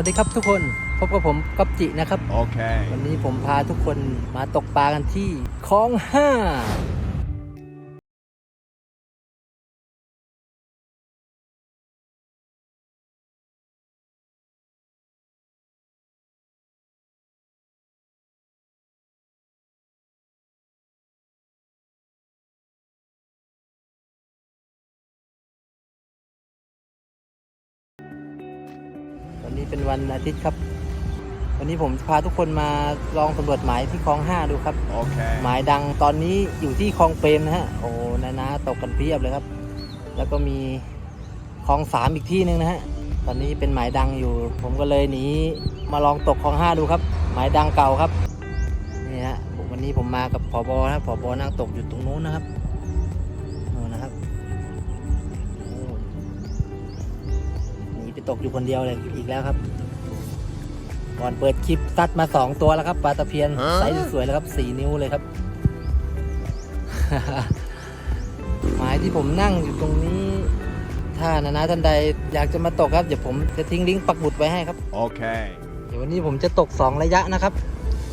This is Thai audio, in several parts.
สวัสดีครับทุกคนพบกับผมก๊อฟจินะครับ Okay. วันนี้ผมพาทุกคนมาตกปลากันที่คลองห้า นนี้เป็นวันอาทิตย์ครับ วันนี้ผมพาทุกคนมาลองสำรวจหมายที่คลองห้าดูครับ Okay. หมายดังตอนนี้อยู่ที่คลองเปรมนะฮะ โอ้นานาตกกันเพียบเลยครับ แล้วก็มีคลองสามอีกที่หนึ่งนะฮะ ตอนนี้เป็นหมายดังอยู่ ผมก็เลยหนีมาลองตกคลองห้าดูครับ หมายดังเก่าครับ นี่ฮะ วันนี้ผมมากับผอบอนะครับผอบอนั่งตกอยู่ตรงนู้นนะครับ ตกอยู่คนเดียวเลยอีกแล้วครับ ก่อนเปิดคลิปซัดมาสองตัวแล้วครับปลาตะเพียนฮะไซส์สวยๆแล้วครับสี่นิ้วเลยครับ หมายที่ผมนั่งอยู่ตรงนี้ ถ้านานาท่านใดอยากจะมาตกครับเดี๋ยวผมจะทิ้งลิงก์ปักหมุดไว้ให้ครับ Okay. เดี๋ยววันนี้ผมจะตก 2 ระยะนะครับ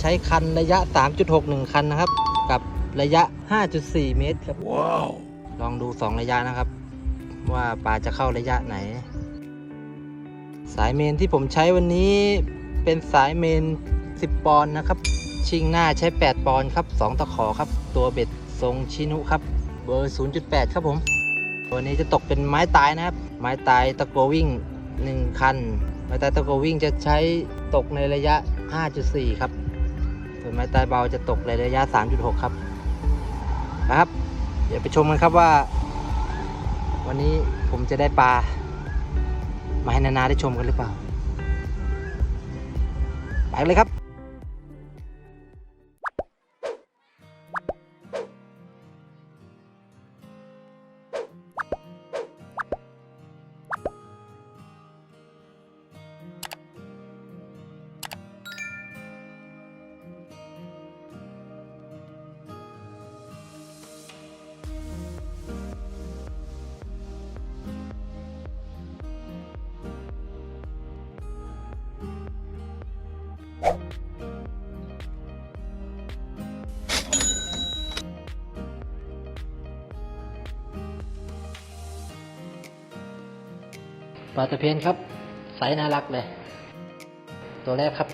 ใช้คันระยะ 3.61 คันนะครับ กับระยะ 5.4 เมตรครับ Wow. ลองดู 2 ระยะนะครับ ว่าปลาจะเข้าระยะไหน สายเมนที่ผมใช้วันนี้เป็นสายเมน 10 ปอนด์นะครับ ชิงหน้าใช้ 8 ปอนด์ครับ 2 ตะขอครับ ตัวเบ็ดทรงชินุครับ เบอร์ 0.8 ครับผมตัวนี้จะตกเป็นไม้ตายนะครับ ไม้ตายตะโกวิ่ง 1 คัน ไม้ตายตะโกวิ่งจะใช้ตกในระยะ 5.4 ครับ ส่วนไม้ตายเบาจะตกในระยะ 3.6 ครับ นะครับ เดี๋ยวไปชมกันครับว่า วันนี้ผมจะได้ปลา มาให้นานาได้ชมกันหรือเปล่า ไปกันเลยครับ ปลาตะเพียนครับไซส์น่ารักเลย ตัวแรกครับ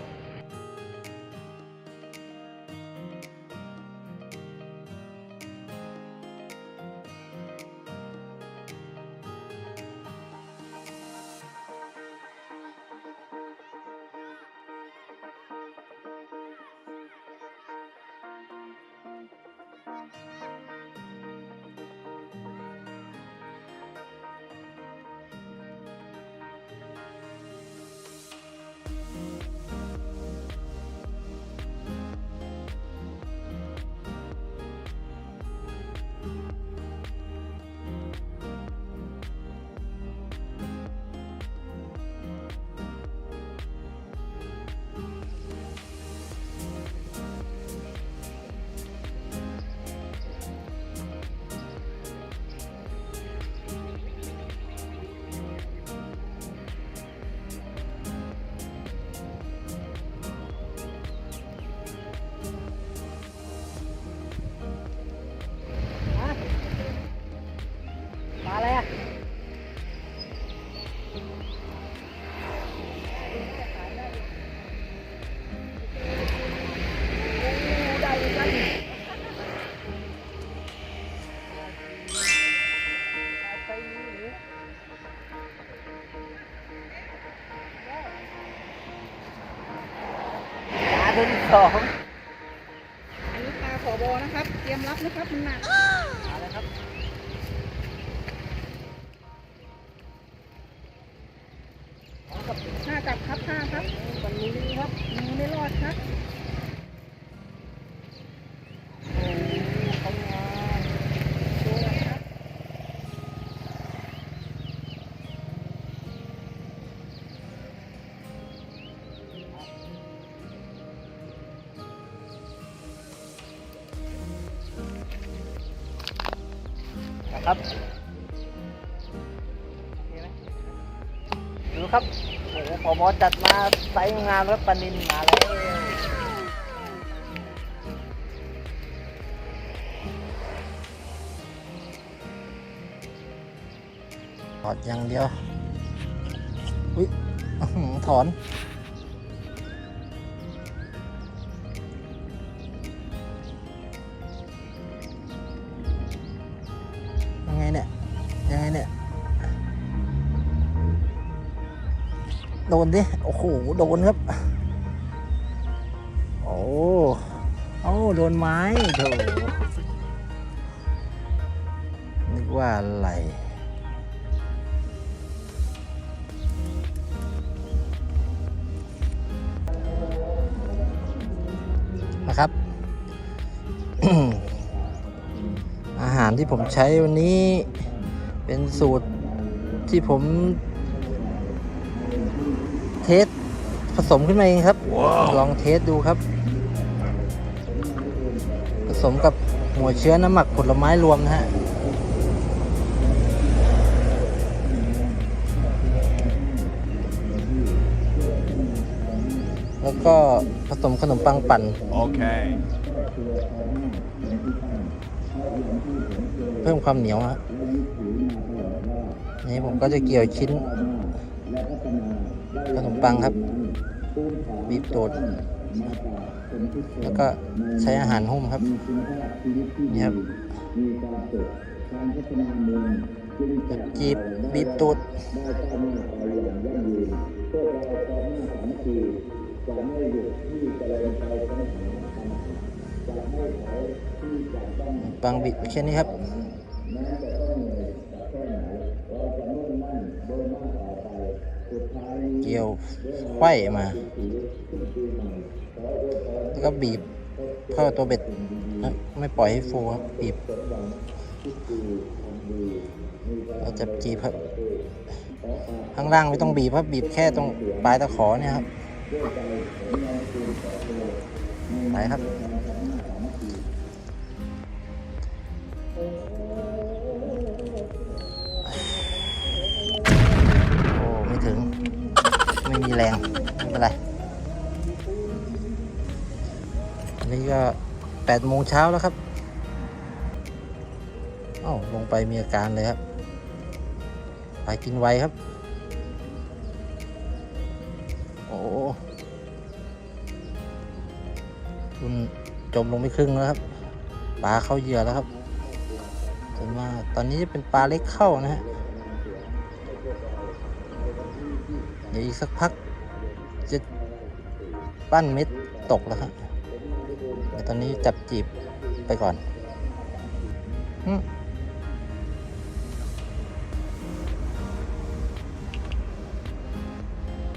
ป ครับ ดูครับ โอ้โหพอบอจัดมาไซส์งามแล้วปนินมาแล้วถอดอย่างเดียว อุ้ยถอน โดนดิ โอ้โห โดนครับ โอ้โอ้โดนไม้โถนึกว่าอะไรนะครับ อาหารที่ผมใช้วันนี้เป็นสูตรที่ผม เทสผสมขึ้นมาเองครับลองเทสดูครับ ผสมกับหัวเชื้อน้ำหมักผลไม้รวมนะฮะแล้วก็ผสมขนมปังปั่น Okay. เพิ่มความเหนียวฮะนี่ผมก็จะเกี่ยวชิ้น ขนมปังครับ บีบโดดแล้วก็ใช้อาหารหุ้มครับนี่ครับจีบบีบตูดปังบิดแค่นี้ครับ เกี่ยว ไขว้มา แล้วก็บีบเข้าตัวเบ็ดนะไม่ปล่อยให้ฟูครับบีบเราจะจีบครับข้างล่างไม่ต้องบีบครับบีบแค่ตรงปลายตะขอเนี่ยครับไปครับโอ้ไม่ถึง ไม่มีแรง นี้ก็แปดโมงเช้าแล้วครับอ้าลงไปมีอาการเลยครับไปกินไวครับ โอ้คุณจมลงไปครึ่งแล้วครับ ปลาเข้าเหยื่อแล้วครับส่วนมาตอนนี้จะเป็นปลาเล็กเข้านะฮะเดี๋ยวอีกสักพักจะปั้นเม็ดตกแล้วครับ ตอนนี้จับจีบไปก่อนอืม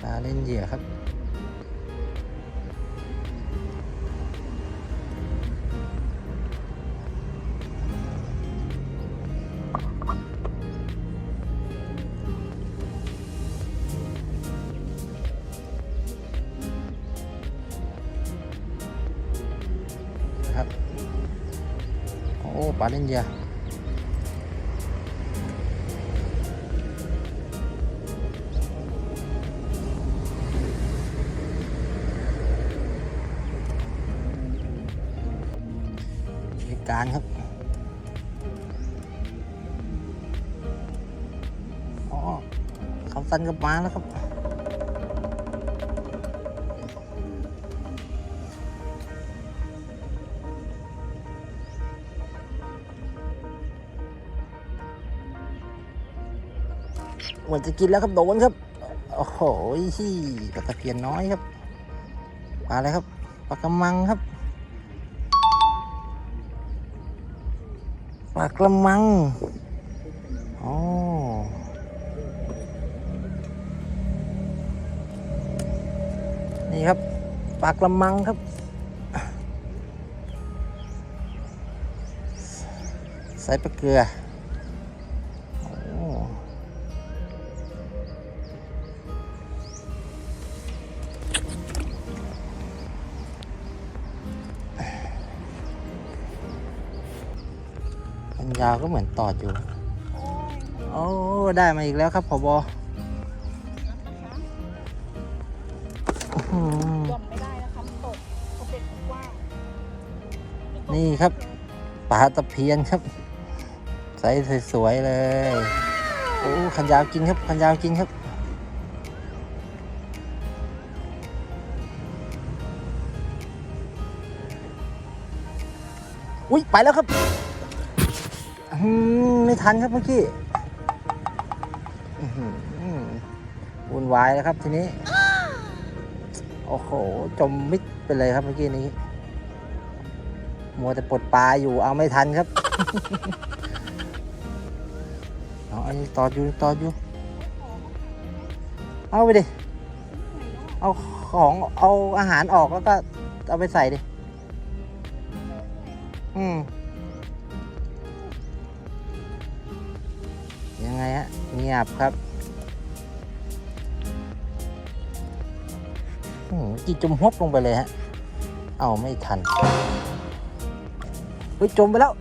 ปลาเล่นเหยื่อครับนะครับ ปลาเล่นเหยื่อการครับอ๋อเขาสันกับมาแล้วครับ เหมือนจะกินแล้วครับโดนครับ โอ้โหปลาตะเพียนน้อยครับปลาอะไรครับปลากระมังครับปลากระมังอ๋อนี่ครับปลากระมังครับ ใส่ปลาเกลือ ยาวก็เหมือนตอดอยู่ โอ้ ได้มาอีกแล้วครับผบหือหย่อมไม่ได้นะคะมันตกเขาเป็นกว้างนี่ครับปลาตะเพียนครับไซส์สวยๆเลย โอ้ ขันยาวกินครับ ขันยาวกินครับอุ้ยไปแล้วครับอืม ไม่ทันครับเมื่อกี้วุ่นวายแล้วครับทีนี้ โอ้โห จมมิดไปเลยครับเมื่อกี้นี้ มัวแต่ปลดปลาอยู่เอาไม่ทันครับเอาอันนี้ตอดอยู่ตอดอยู่ เอาไปดิ เอาของเอาอาหารออกแล้วก็เอาไปใส่ดิ ยบครับอืมกี่จุ่มฮบลงไปเลยฮะ เอาไม่ทันเฮ้ยจมไปแล้ว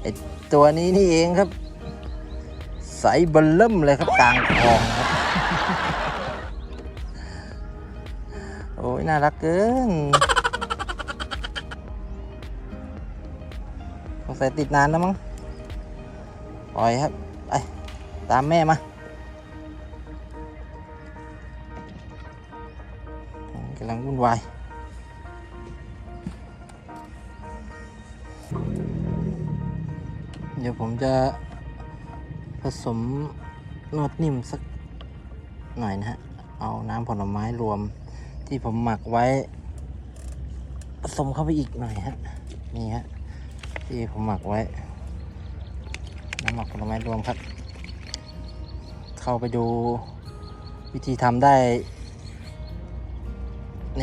ไอตัวนี้นี่เองครับ ใสบลเริ่มเลยครับกลางคลองครับ โอ้ยน่ารักเกิน งสัยติดนานแล้วมั้งปล่อยครับ ไป ตามแม่มากำลังวุ่นวาย เดี๋ยวผมจะผสมนวดนิ่มสักหน่อยนะฮะ เอาน้ำผลไม้รวมที่ผมหมักไว้ ผสมเข้าไปอีกหน่อยฮะ นี่ฮะ ที่ผมหมักไว้น้ำหมักผลไม้รวมครับ เข้าไปดูวิธีทำได้ ใน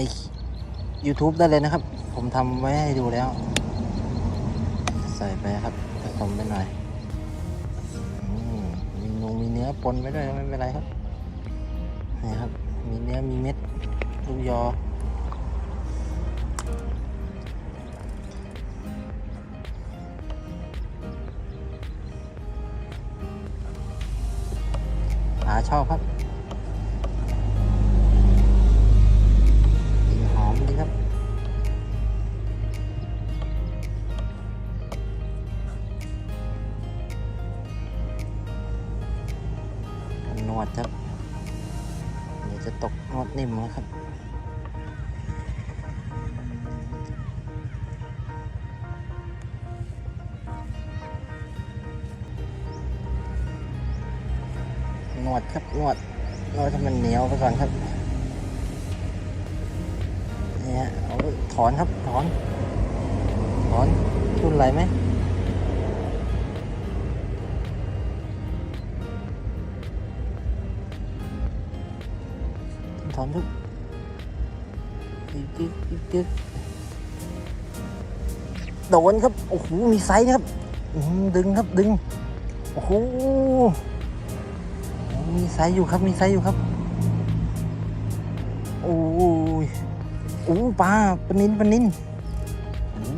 YouTube ได้เลยนะครับ ผมทำไว้ให้ดูแล้ว ใส่ไปครับผสมไปหน่อยมมีนงมีเนื้อปนไปด้วยไม่เป็นไรครับนี่ครับ มีเนื้อมีเม็ดลูกยอ ชอบครับกลิ่นหอมดีครับ นวดครับ เดี๋ยวจะตกนวดนิ่มแล้วครับ ดครับนวดนวดให้มันเหนียวไปก่อนครับเนี่ยเอาถอนครับถอนถอนทุนไหลไหมถอนทุกยึกยึกยึกยึกโดนครับ โอ้โห มีไซส์นะครับ ดึงครับ ดึง โอ้โห มีไซส์อยู่ครับ มีไซส์อยู่ครับ โอ้ยโอ้ปลาปนินปนิน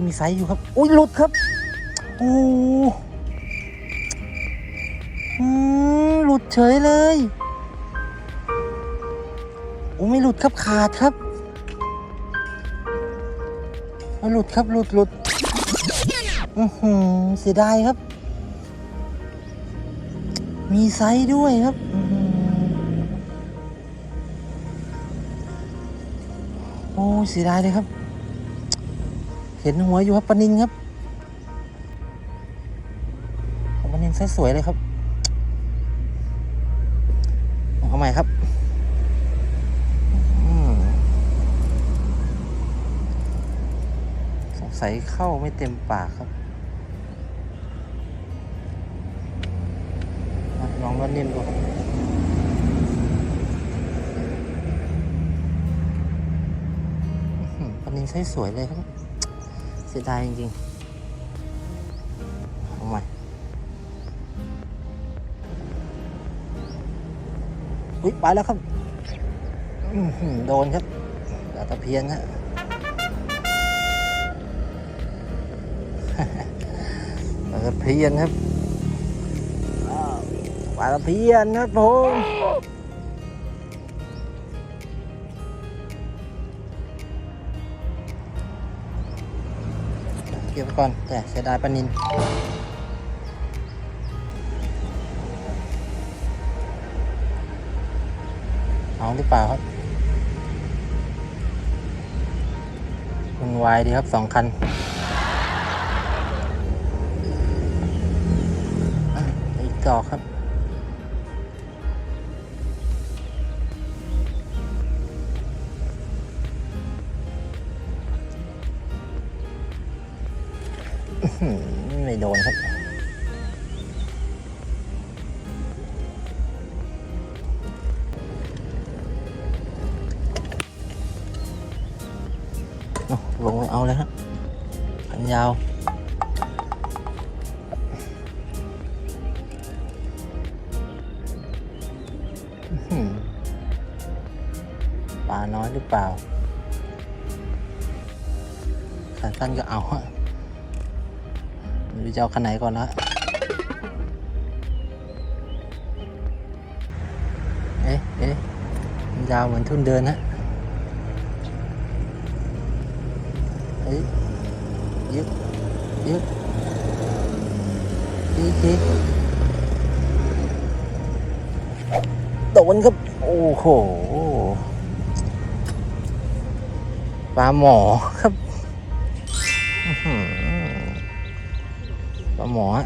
มีไซส์อยู่ครับ อุ้ยหลุดครับ โอ้อืมหลุดเฉยเลย โอ้ไม่หลุดครับขาดครับม่หลุดครับหลุดหลุดอือหือเสียดายครับ มีไซส์ด้วยครับ เสียดายเลยครับ เห็นหัวอยู่ครับปนินครับปนินไซส์สวยเลยครับ เอาใหม่ครับสงสัยเข้าไม่เต็มปากครับลองนวดนิ่มดูครับ อืมปลานินไซส์สวยเลยครับ เสียดายจริงๆเอาใหม่อุ้ยไปแล้วครับโดนครับปลาตะเพียนฮะปลาตะเพียนครับอ้าวไปปลาตะเพียนครับผม ก่อน แต่เสียดายปลานินเอาหรือเปล่าครับคุณวายดีครับสองคันอีกจอกครับ ไม่โดนครับ จะเอาคันไหนก่อนละเอ๊ะเอ๊ะยาวเหมือนทุ่นเดินฮะเฮ้ยยึดยึดอีกทีโดนครับ โอ้โหปลาหมอครับ ลาหมอฮะ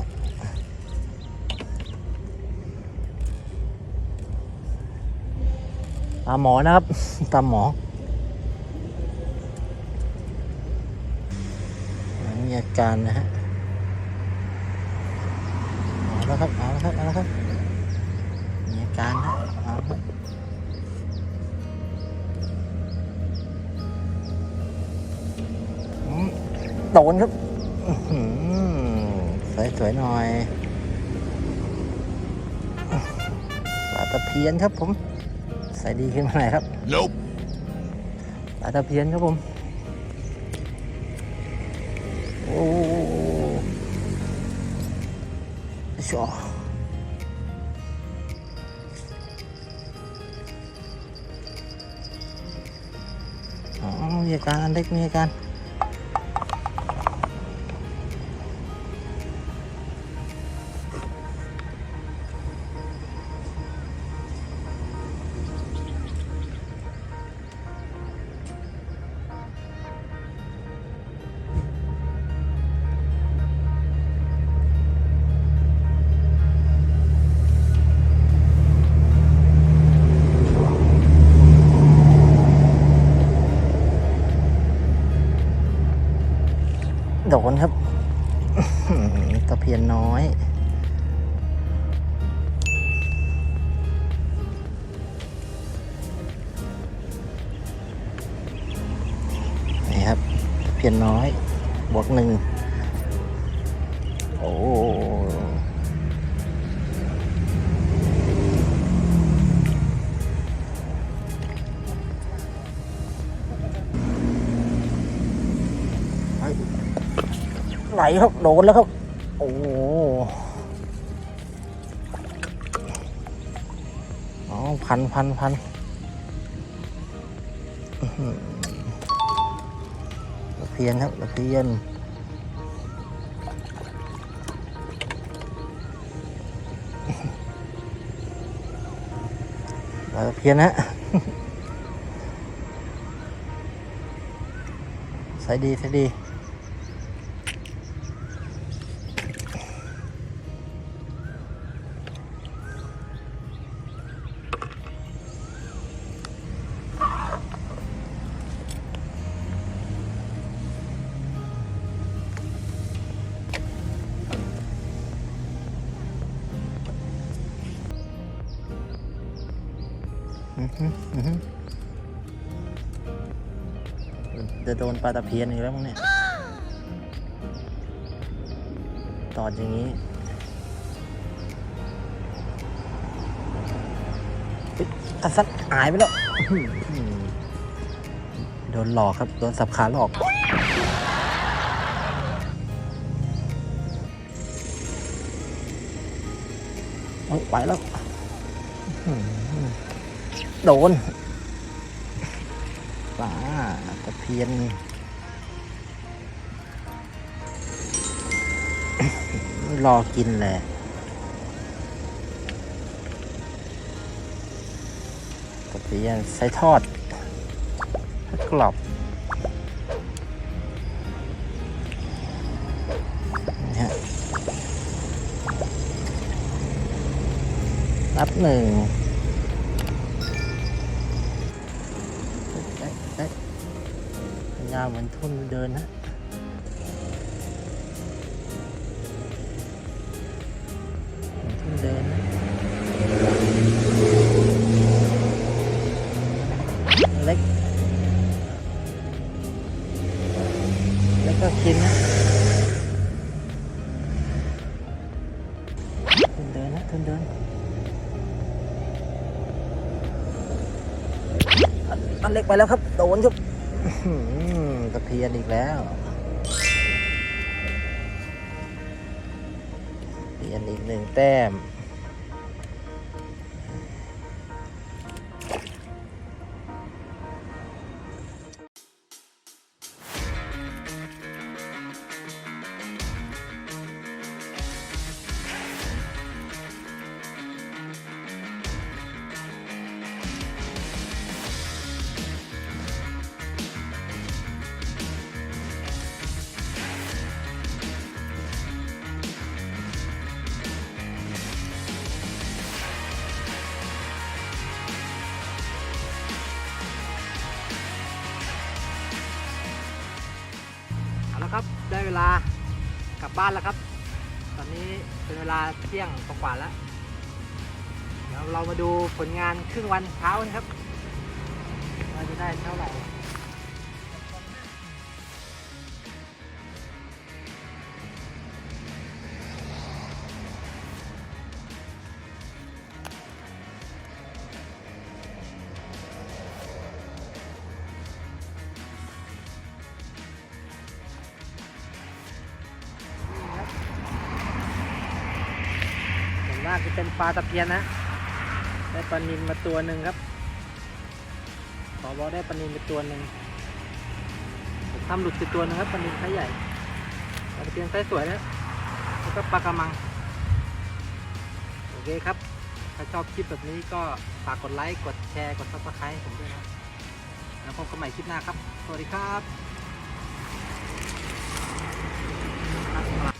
ปลาหมอนะครับปลาหมอมีอาการนะฮะเอาแล้วครับเอาแล้วครับเอาแล้วครับมีอาการฮะเอาล้วครับโดนครับ สวยๆหน่อยปลาตะเพียนครับผม ใส่ดีขึ้นมาหน่อยครับ Nope. ปลาตะเพียนครับผม โอ้ชออ๋อมีอาการอันเล็กมีอาการ ไหลครับโดนแล้วครับ โอ้โหอ๋อพันพันพันตะเพียนครับตะเพียนตะเพียนฮะใส่ดีใส่ดี จะโดนปลาตะเพียนอีกแล้วมั้งเนี่ยตอดอย่างนี้เฮ้ยอาซัดหายไปแล้ว โดนหลอกครับ โดนสับขาหลอก ไปแล้ว โดนปลาตะเพียนรอกินเลยตะเพียนใส่ทอดกรอบนะฮะนับหนึ่ง เหมือนทุนเดินฮะทุนเดินนะเล็กเล็กก็กินนะทุนเดินนะทุนเดินอันอันเล็กไปแล้วครับ โดนครับ อื้อหือตะเพียนอีกแล้วเพียนอีกหนึ่งแต้ม บ้านแล้วครับ ตอนนี้เป็นเวลาเที่ยงกว่าแล้ว เดี๋ยวเรามาดูผลงานครึ่งวันเช้านะครับว่าจะได้เท่าไหร่ากจะเป็นปลาตะเพียนนะ ได้ปลานิลมาตัวหนึ่งครับ ขอบอกได้ปลานิลมาตัวหนึ่งทำหลุดไปตัวหนึงครับปลานิลไซส์ใหญ่ปลาตะเพียนไซส์สวยนะแล้วก็ปลากระมัง โอเคครับ ถ้าชอบคลิปแบบนี้ก็ฝากกดไลค์กดแชร์กดซับสไครต์ผมด้วยนะแล้วพบกันใหม่คลิปหน้าครับ สวัสดีครับ